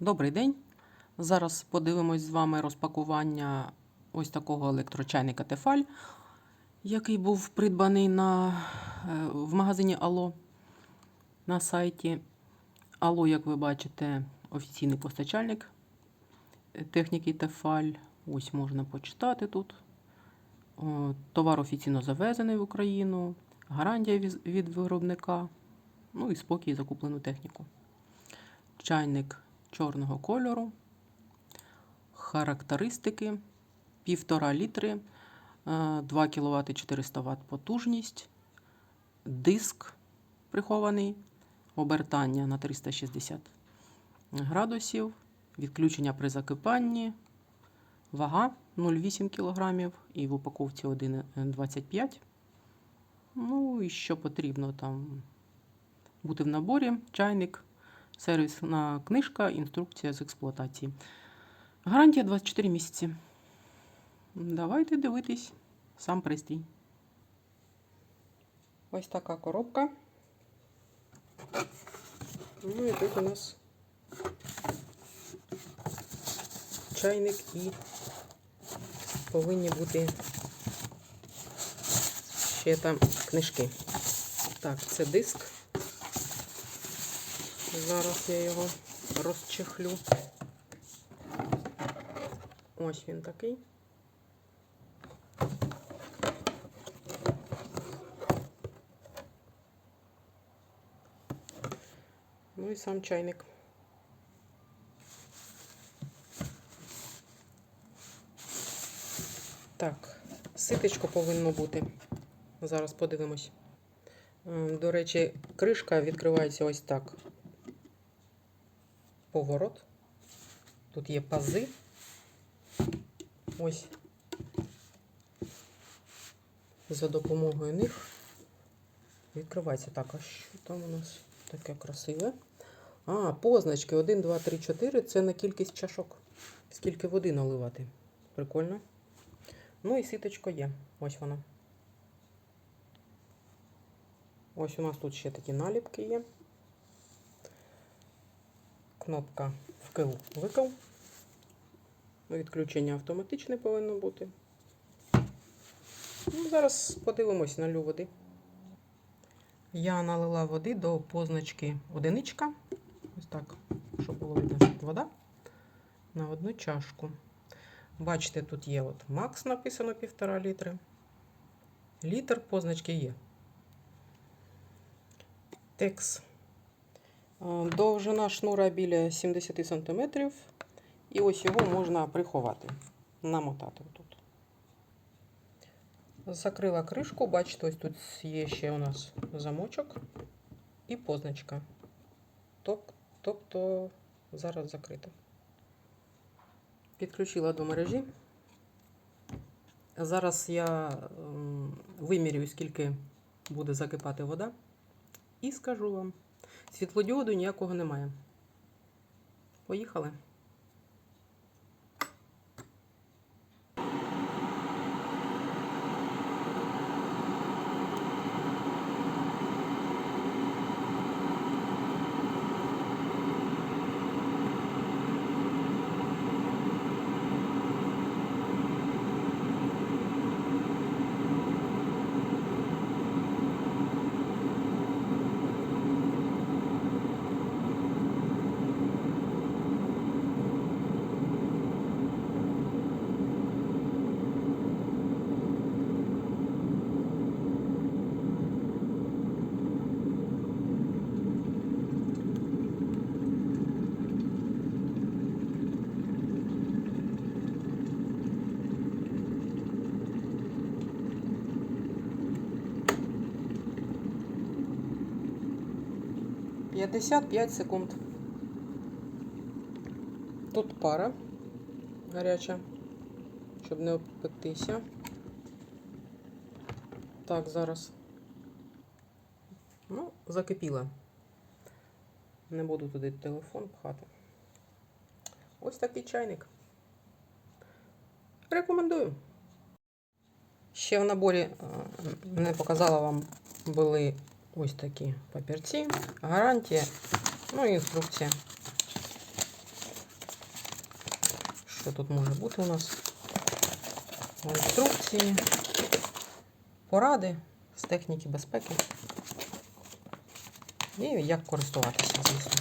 Добрий день. Зараз подивимось з вами розпакування ось такого електрочайника Тефаль, який був придбаний на, е, в магазині Ало на сайті. Ало, як ви бачите, офіційний постачальник е, техніки Тефаль. Ось можна почитати тут. Товар офіційно завезений в Україну, гарантія від виробника, ну і спокій закуплену техніку. Чайник чорного кольору. Характеристики: 1,5 літри, е, 2 кВт 400 Вт потужність, диск прихований, обертання на 360 градусів, відключення при закипанні, вага 0,8 кг і в упаковці 1,25 Ну і що потрібно там? Бути в наборі, чайник, сервісна книжка, інструкція з експлуатації. Гарантія 24 місяці. Давайте дивитись сам пристрій. Ось така коробка. Ну і тут у нас чайник і повинні бути ще там книжки. Так, це диск. Зараз я його розчехлю. Ось він такий. Ну і сам чайник. Так, ситечко повинно бути. Зараз подивимось. Ем, До речі, кришка відкривається ось так. Поворот. Тут є пази. Ось. За допомогою них відкривається так. А що там у нас таке красиве? А, позначки 1, 2, 3, 4 це на кількість чашок. Скільки води наливати. Прикольно. Ну і сіточко є. Ось вона. Ось у нас тут ще такі наліпки є. Кнопка вкил викил. Відключення автоматичне повинно бути. Ну, зараз подивимось налю води. Я налила води до позначки одиничка. Ось так, щоб було видно вода на одну чашку. Бачите, тут є от Макс написано 1,5 літри. Літр позначки є. Текс. Е, Довжина шнура біля 70 см. І ось його можна приховати, намотати тут. Закрила кришку, бачите, ось тут є ще у нас замочок і позначка. Тобто зараз закрито. Підключила до мережі. Зараз я ем, вимірюю, скільки буде закипати вода. І скажу вам, світлодіоду ніякого немає. Поїхали. П'ятдесят п'ять секунд. Тут пара гаряча, щоб не обпектися. Так, зараз. Ну, закипіла. Не буду туди телефон пхати. Ось такий чайник. Рекомендую. Ще в наборі е, не показала вам були Ось такі папірці, гарантія, ну і інструкція. Що тут може бути у нас? Інструкції, поради з техніки безпеки і як користуватися, звісно.